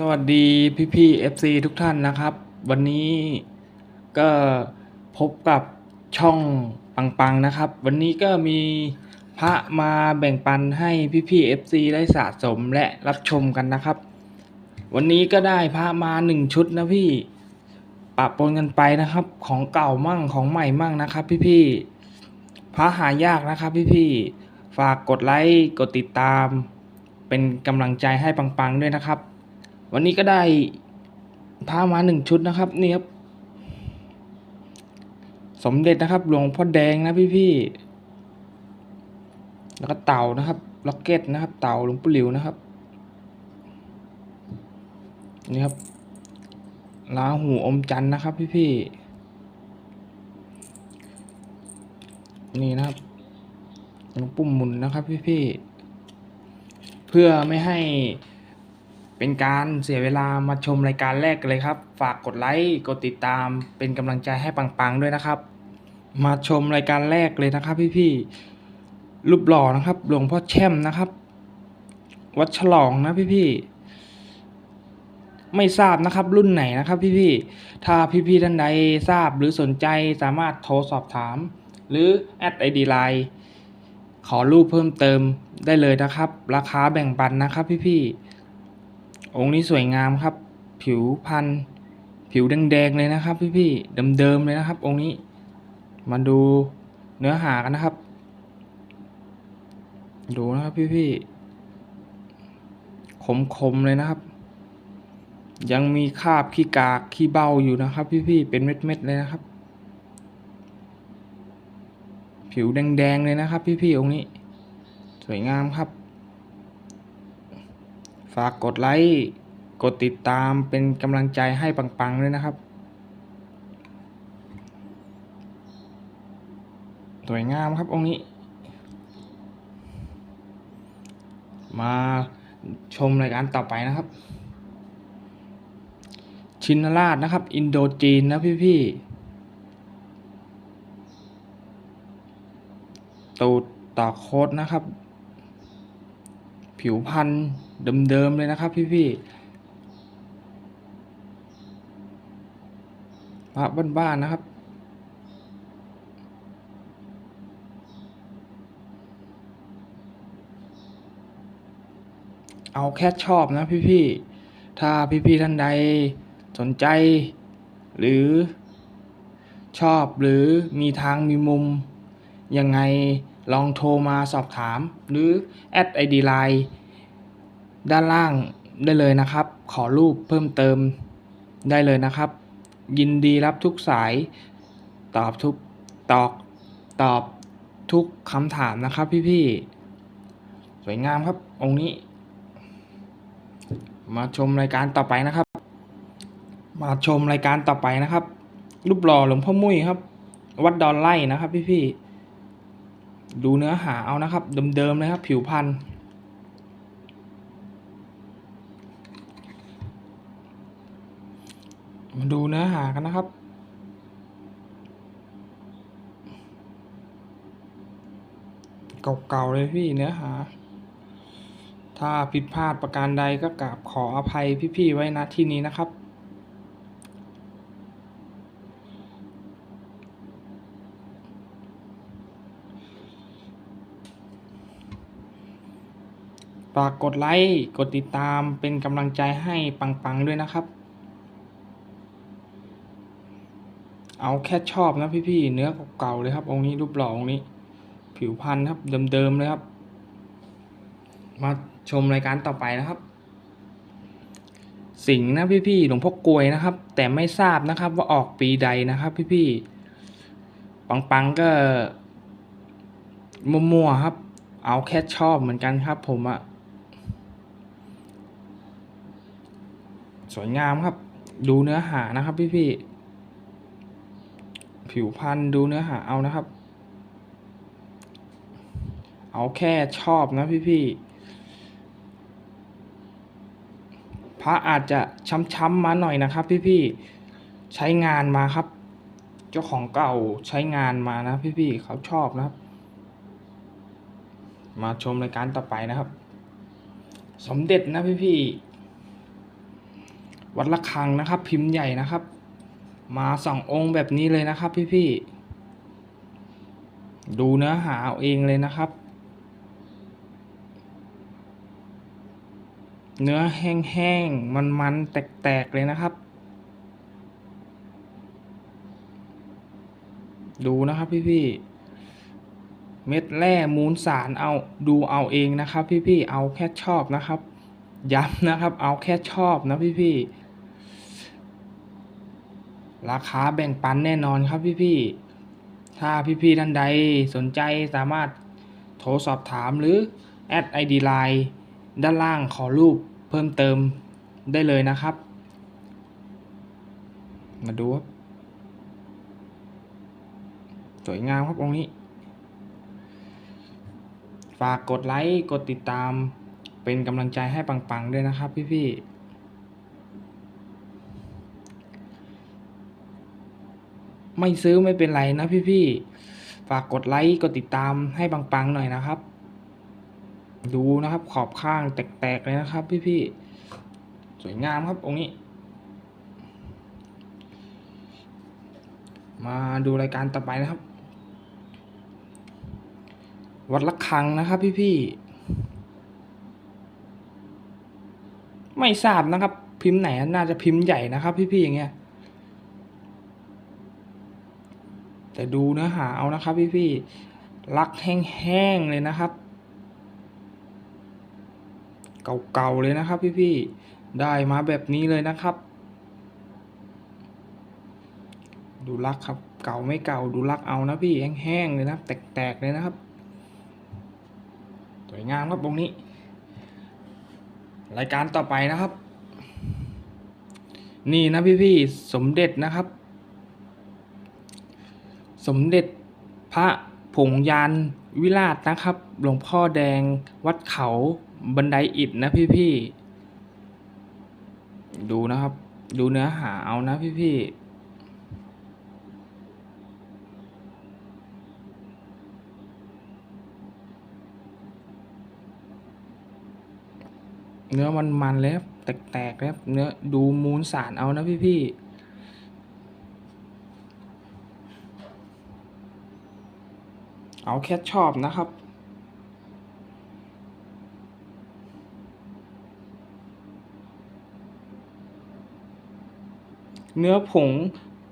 สวัสดีพี่พี่ FC ทุกท่านนะครับ วันนี้ก็พบกับช่องปังๆนะครับ วันนี้ก็มีพระมาแบ่งปันให้พี่พี่ FC ได้สะสมและรับชมกันนะครับ วันนี้ก็ได้พระมาหนึ่งชุดนะพี่ปะปนกันไปนะครับ ของเก่ามั่งของใหม่มั่งนะครับ พี่พี่พระหายากนะครับ พี่พี่ฝากกดไลค์กดติดตาม เป็นกำลังใจให้ปังๆด้วยนะครับ วันนี้ก็ได้พามาหนึ่งชุดนะครับนี่ครับ สมเด็จนะครับ หลวงพ่อแดงนะพี่ๆแล้วก็เต่านะครับล็อกเก็ตนะครับ เต่าหลวงปู่หลิวนะครับ นี่ครับลาหูอมจันทร์นะครับ พี่ๆนี่นะครับหลวงปู่หมุนนะครับ พี่ๆเพื่อไม่ให้ เป็นการเสียเวลามาชมรายการแรกกันเลยครับ ฝากกดไลค์กดติดตามเป็นกำลังใจให้ปังๆด้วยนะครับ มาชมรายการแรกเลยนะครับ พี่ๆรูปหล่อนะครับหลวงพ่อแช่มนะครับ วัดฉลองนะพี่ๆไม่ทราบนะครับรุ่นไหนนะครับ พี่ๆถ้าพี่ๆท่านใดทราบหรือสนใจสามารถโทรสอบถาม หรือแอดไอดีไลน์ขอรูปเพิ่มเติมได้เลยนะครับ ราคาแบ่งปันนะครับ พี่ๆ องค์นี้สวยงามครับ ผิวพันผิวแดงๆเลยนะครับ พี่ๆเดิมๆเลยนะครับ องค์นี้ มาดูเนื้อหากันนะครับ ดูนะครับพี่ๆคมๆเลยนะครับ ยังมีคราบขี้กากขี้เบ้าอยู่นะครับ พี่ๆเป็นเม็ดๆเลยนะครับ ผิวแดงๆเลยนะครับ พี่ๆองค์นี้ สวยงามครับ ฝากกดไลค์ กดติดตามเป็นกำลังใจให้ปังๆด้วยนะครับ สวยงามครับองค์นี้ มาชมรายการต่อไปนะครับ ชินราชนะครับ อินโดจีนนะพี่ๆตูดต่อโคดนะครับ ผิวพันธุ์เดิมๆเลยนะครับพี่ๆพระบ้านๆนะครับ เอาแค่ชอบนะพี่ๆถ้าพี่ๆท่านใดสนใจ หรือชอบหรือมีทางมีมุมยังไง ลองโทรมาสอบถาม หรือแอดไอดีไลน์ด้านล่างได้เลยนะครับ ขอรูปเพิ่มเติมได้เลยนะครับ ยินดีรับทุกสาย ตอบทุกตอบตอบทุกคำถามนะครับพี่ๆสวยงามครับ องค์นี้ มาชมรายการต่อไปนะครับ มาชมรายการต่อไปนะครับ รูปหล่อหลวงพ่อมุ้ยครับ วัดดอนไล่นะครับพี่ๆ ดูเนื้อหาเอานะครับ เดิมๆเลยครับ ผิวพันธุ์มาดูเนื้อหากันนะครับ เก่าๆเลยพี่เนื้อหา ถ้าผิดพลาดประการใดก็กราบขออภัยพี่ๆไว้ณที่นี้นะครับ ฝากกดไลค์ กดติดตามเป็นกำลังใจให้ปังๆด้วยนะครับ เอาแค่ชอบนะพี่ๆ เนื้อเก่าๆเลยครับ องค์นี้รูปหล่อองค์นี้ ผิวพันธุ์ครับเดิมๆเลยครับ มาชมรายการต่อไปนะครับ สิงห์นะพี่ๆ หลวงพ่อกลวยนะครับ แต่ไม่ทราบนะครับว่าออกปีใดนะครับ พี่ๆ ปังๆก็มั่วๆครับ เอาแค่ชอบเหมือนกันครับผมอะ สวยงามครับ ดูเนื้อหานะครับพี่ๆผิวพันธุ์ดูเนื้อหาเอานะครับ เอาแค่ชอบนะพี่ๆพระอาจจะช้ำๆมาหน่อยนะครับ พี่ๆใช้งานมาครับ เจ้าของเก่าใช้งานมานะพี่ๆเขาชอบนะครับ มาชมรายการต่อไปนะครับ สมเด็จนะพี่ๆ วัดระฆังนะครับ พิมพ์ใหญ่นะครับ มาสององค์แบบนี้เลยนะครับ พี่ๆดูเนื้อหาเอาเองเลยนะครับ เนื้อแห้งๆมันๆแตกๆเลยนะครับ ดูนะครับพี่ๆเม็ดแร่มูลสารเอาดูเอาเองนะครับ พี่ๆเอาแค่ชอบนะครับ ย้ำนะครับ เอาแค่ชอบนะพี่ๆ ราคาแบ่งปันแน่นอนครับพี่ๆ ถ้าพี่ๆท่านใดสนใจสามารถโทรสอบถามหรือแอด ID Line ด้านล่างขอรูปเพิ่มเติมได้เลยนะครับ มาดูครับสวยงามครับองค์นี้ ฝากกดไลค์ กดติดตามเป็นกำลังใจให้ปังๆด้วยนะครับพี่ๆ ไม่ซื้อไม่เป็นไรนะพี่ๆ ฝากกดไลค์กดติดตามให้ปังๆหน่อยนะครับ ดูนะครับขอบข้างแตกๆเลยนะครับ พี่ๆ สวยงามครับองค์นี้ มาดูรายการต่อไปนะครับ วัดละคังนะครับ พี่ๆไม่ทราบนะครับ พิมพ์ไหนน่าจะพิมพ์ใหญ่นะครับ พี่ๆอย่างเงี้ย แต่ดูเนื้อหาเอานะครับพี่ๆลักแห้งๆเลยนะครับ เก่าๆเลยนะครับพี่ๆได้มาแบบนี้เลยนะครับ ดูลักครับเก่าไม่เก่าดูลักเอานะพี่แห้งๆเลยนะแตกๆเลยนะครับสวยงามครับตรงนี้ รายการต่อไปนะครับ นี่นะพี่ๆสมเด็จนะครับ สมเด็จพระผงยานวิราชนะครับ หลวงพ่อแดงวัดเขาบันไดอิฐนะพี่ๆดูนะครับ ดูเนื้อหาเอานะพี่ๆเนื้อมันมันๆเลยครับแตกๆเลยครับเนื้อดูมูลสารเอานะพี่พี่ เอาแค่ชอบนะครับเนื้อผง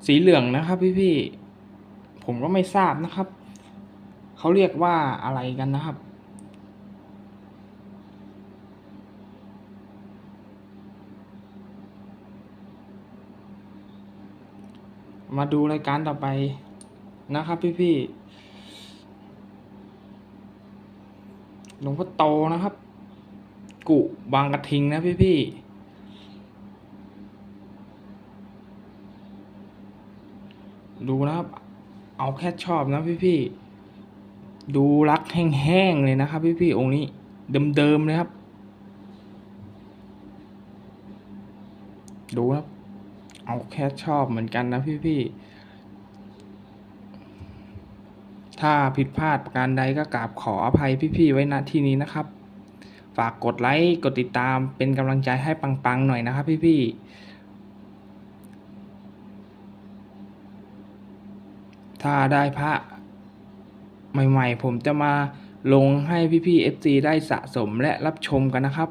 สีเหลืองนะครับพี่พี่ๆผมก็ไม่ทราบนะครับ เขาเรียกว่าอะไรกันนะครับ มาดูรายการต่อไปนะครับพี่พี่ หลวงพ่อโตนะครับ กุบางกระทิงนะพี่พี่ดูนะครับ เอาแค่ชอบนะพี่พี่ดูรักแห้งๆเลยนะครับ พี่พี่องค์นี้เดิมๆเลยครับ ดูนะครับ เอาแค่ชอบเหมือนกันนะพี่ๆ ถ้าผิดพลาดประการใดก็กราบขออภัยพี่ๆไว้ณที่นี้นะครับ ฝากกดไลค์กดติดตามเป็นกำลังใจให้ปังๆหน่อยนะครับ พี่ๆถ้าได้พระใหม่ๆ ผมจะมาลงให้พี่ๆ FC ได้สะสมและรับชมกันนะครับ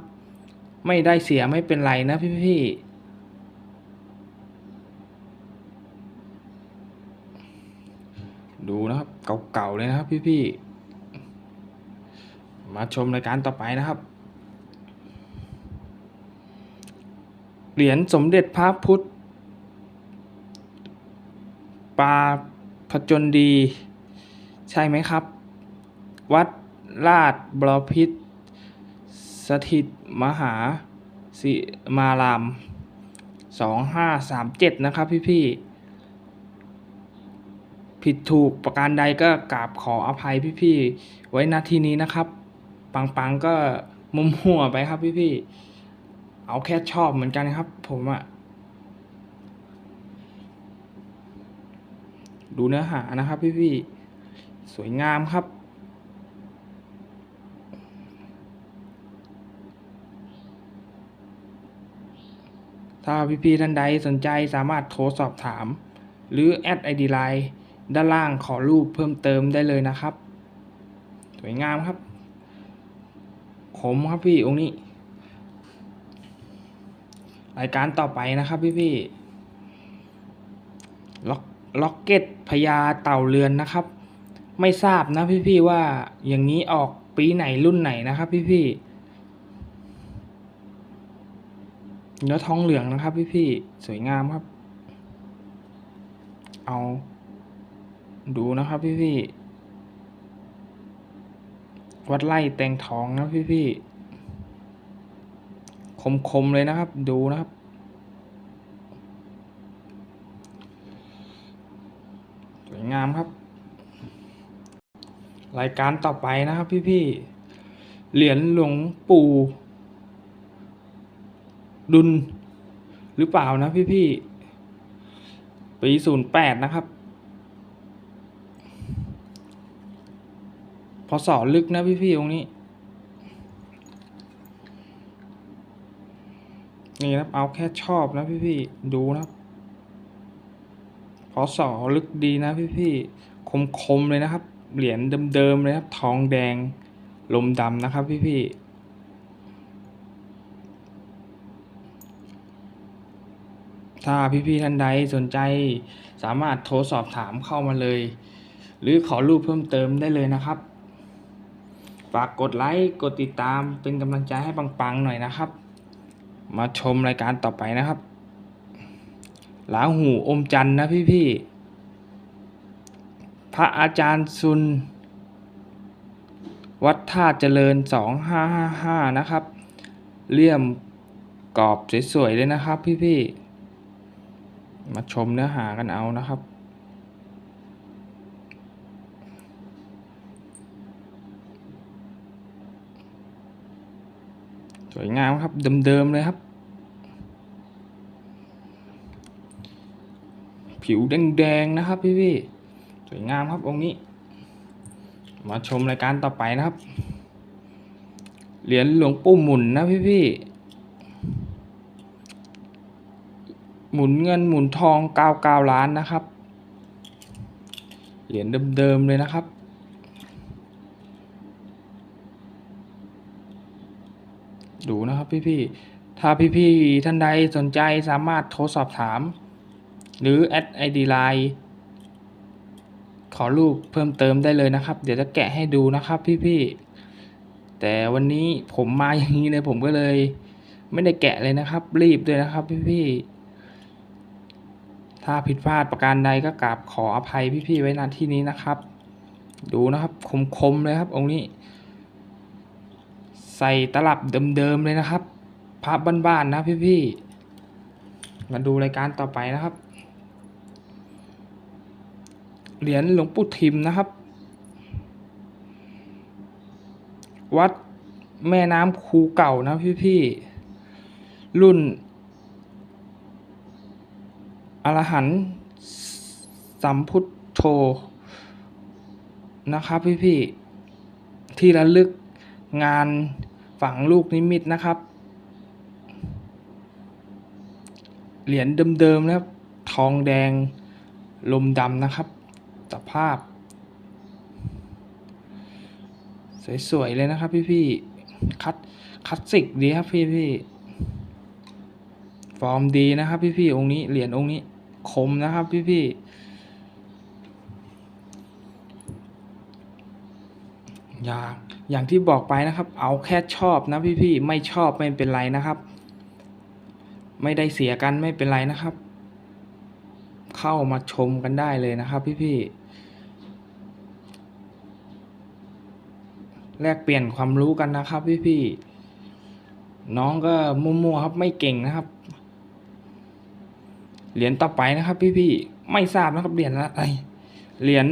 ไม่ได้เสียไม่เป็นไรนะพี่ๆ ดูนะครับ เก่าๆเลยนะครับ พี่ๆมาชมรายการต่อไปนะครับ เหรียญสมเด็จพระพุทธปาผจญดี ใช่ไหมครับ วัดลาดบรพิษสถิตมหาสิมารามสองห้าสามเจ็ดนะครับพี่ๆ ผิดถูกประการใดก็กราบขออภัยพี่ๆไว้ณที่นี้นะครับ ปังๆก็มุมหัวไปครับพี่ๆเอาแค่ชอบเหมือนกันครับ ผมอะดูเนื้อหานะครับพี่ๆสวยงามครับถ้าพี่ๆท่านใดสนใจสามารถโทรสอบถาม หรือแอดไอดีไลน์ ด้านล่างขอรูปเพิ่มเติมได้เลยนะครับ สวยงามครับ ขมครับพี่องค์นี้ รายการต่อไปนะครับพี่พี่ล็อกล็อกเก็ตพญาเต่าเรือนนะครับ ไม่ทราบนะพี่พี่ว่าอย่างนี้ออกปีไหนรุ่นไหนนะครับพี่พี่เนื้อทองเหลืองนะครับพี่พี่ๆสวยงามครับ เอา ดูนะครับพี่พี่วัดไล่แตงทองนะพี่พี่ๆคมๆเลยนะครับ ดูนะครับ สวยงามครับ รายการต่อไปนะครับพี่พี่เหรียญหลวงปู่ดุลหรือเปล่านะพี่พี่ปีศูนย์แปดนะครับ อสอลึกนะพี่พี่ๆตรงนี้ นี่นะเอาแค่ชอบนะพี่พี่ๆดูนะพอสอลึกดีนะพี่พี่คมคมๆเลยนะครับ เหรียญเดิมๆเลยครับ ทองแดงลมดำนะครับพี่พี่ถ้าพี่พี่ๆท่านใดสนใจสามารถโทรสอบถามเข้ามาเลย หรือขอรูปเพิ่มเติมได้เลยนะครับ ฝากกดไลค์กดติดตามเป็นกำลังใจให้ปังๆหน่อยนะครับ มาชมรายการต่อไปนะครับหลาหูอมจันนะพี่ๆพระอาจารย์ซุน วัดท่าเจริญสองห้าห้าห้านะครับ เลี่ยมกรอบสวยๆเลยนะครับพี่ๆมาชมเนื้อหากันเอานะครับ สวยงามครับ เดิม ๆ เลยครับ ผิวแดง ๆ นะครับพี่พี่ๆสวยงามครับองค์นี้ มาชมรายการต่อไปนะครับ เหรียญหลวงปู่หมุนนะพี่พี่ๆหมุนเงินหมุนทองเก้าเก้าล้านนะครับ เหรียญเดิมๆเลยนะครับ ดูนะครับพี่ๆ ถ้าพี่ๆ ท่านใดสนใจสามารถโทรสอบถาม หรือแอดไอดีไลน์ขอรูปเพิ่มเติมได้เลยนะครับ เดี๋ยวจะแกะให้ดูนะครับพี่ๆ แต่วันนี้ผมมาอย่างนี้เลยผมก็เลย ไม่ได้แกะเลยนะครับ รีบด้วยนะครับพี่ๆ ถ้าผิดพลาดประการใดก็กราบขออภัยพี่ๆ ไว้ณที่นี้นะครับ ดูนะครับคมๆเลยครับองค์นี้ ส่ตลับเดิมๆเลยนะครับพระบ้านๆนะพี่ๆมาดูรายการต่อไปนะครับ เหรียญหลวงปู่ทิมนะครับ วัดแม่น้ำคูเก่านะพี่ๆรุ่นอรหันสัมพุทโธนะครับพี่ๆที่ระลึกงาน ฝังลูกนิมิตนะครับ เหรียญเดิมๆนะครับ ทองแดงลมดำนะครับสภาพ สวยๆเลยนะครับพี่ๆคัดคลาสสิกดีครับพี่ๆฟอร์มดีนะครับพี่ๆองค์นี้เหรียญองค์นี้คมนะครับพี่ๆยา อย่างที่บอกไปนะครับ เอาแค่ชอบนะพี่ๆไม่ชอบไม่เป็นไรนะครับ ไม่ได้เสียกันไม่เป็นไรนะครับ เข้ามาชมกันได้เลยนะครับ พี่ๆแลกเปลี่ยนความรู้กันนะครับ พี่ๆน้องก็มั่วๆครับไม่เก่งนะครับเหรียญต่อไปนะครับ พี่ๆไม่ทราบนะครับเหรียญอะไรเหรียญ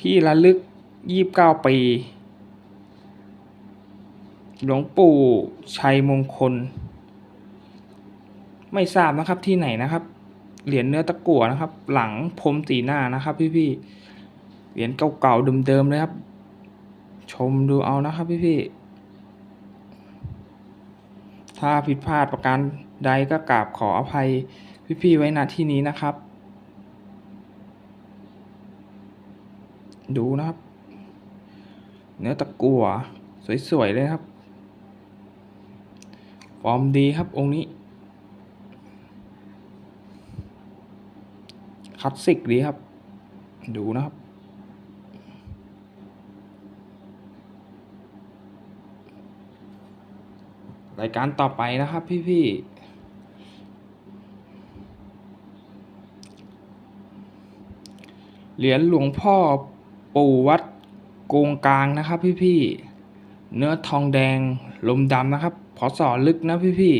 ที่ระลึกยี่สิบเก้าปี หลวงปู่ชัยมงคล ไม่ทราบนะครับที่ไหนนะครับ เหรียญเนื้อตะกั่วนะครับ หลังพรมสีหน้านะครับ พี่ๆเหรียญเก่าๆเดิมๆเลยครับ ชมดูเอานะครับ พี่ๆถ้าผิดพลาดประการใดก็กราบขออภัยพี่ๆไว้ณที่นี้นะครับ ดูนะครับ เนื้อตะกั่วสวยๆเลยครับ ฟอร์มดีครับองค์นี้คลาสสิกดีครับ ดูนะครับ รายการต่อไปนะครับพี่ๆเหรียญหลวงพ่อปู่วัดโกงกลางนะครับพี่ๆเนื้อทองแดงลมดำนะครับพอสอลึกนะพี่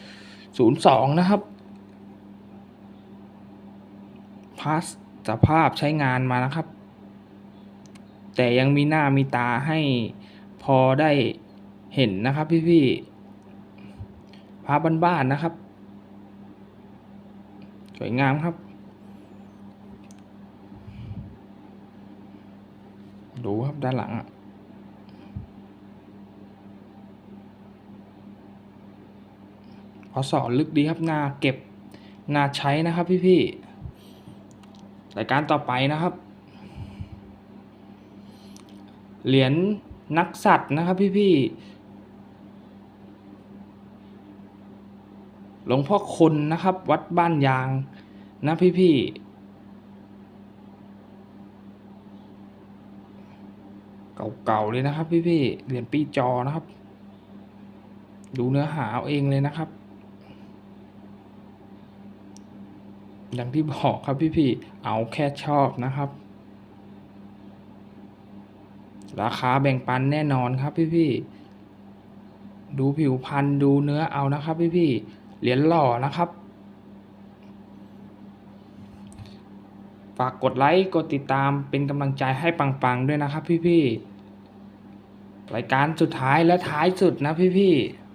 ๆศูนย์สองนะครับพาสสภาพใช้งานมานะครับ แต่ยังมีหน้ามีตาให้พอได้เห็นนะครับพี่ๆพาบ้านๆนะครับ สวยงามครับ ดูครับด้านหลังอะ อสอลึกดีครับนาเก็บนาใช้นะครับพี่ๆรายการต่อไปนะครับ เหรียญนักสัตว์นะครับพี่ๆหลวงพ่อคนนะครับ วัดบ้านยางนะพี่ๆเก่าๆเลยนะครับพี่ๆเหรียญปีจอนะครับ ดูเนื้อหาเอาเองเลยนะครับ อย่างที่บอกครับพี่ๆเอาแค่ชอบนะครับ ราคาแบ่งปันแน่นอนครับพี่ๆดูผิวพรรณดูเนื้อเอานะครับพี่ๆเหรียญหล่อนะครับ ฝากกดไลค์กดติดตามเป็นกำลังใจให้ปังๆด้วยนะครับพี่ๆรายการสุดท้ายและท้ายสุดนะพี่ๆ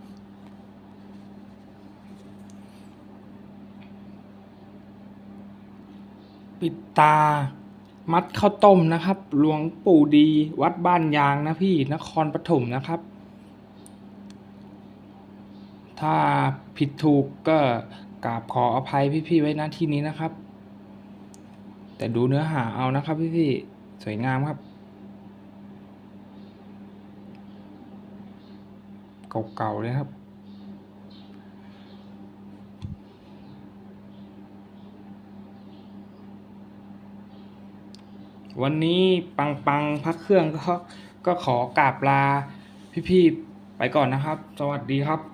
ปิดตา มัดข้าวต้มนะครับ หลวงปู่ดีวัดบ้านยางนะพี่นครปฐมนะครับ ถ้าผิดถูกก็กราบขออภัยพี่ๆไว้ณที่นี้นะครับ แต่ดูเนื้อหาเอานะครับพี่ๆสวยงามครับเก่าๆเลยครับ วันนี้ปังปังพักเครื่องก็ก็ขอกราบลาพี่ๆไปก่อนนะครับ สวัสดีครับ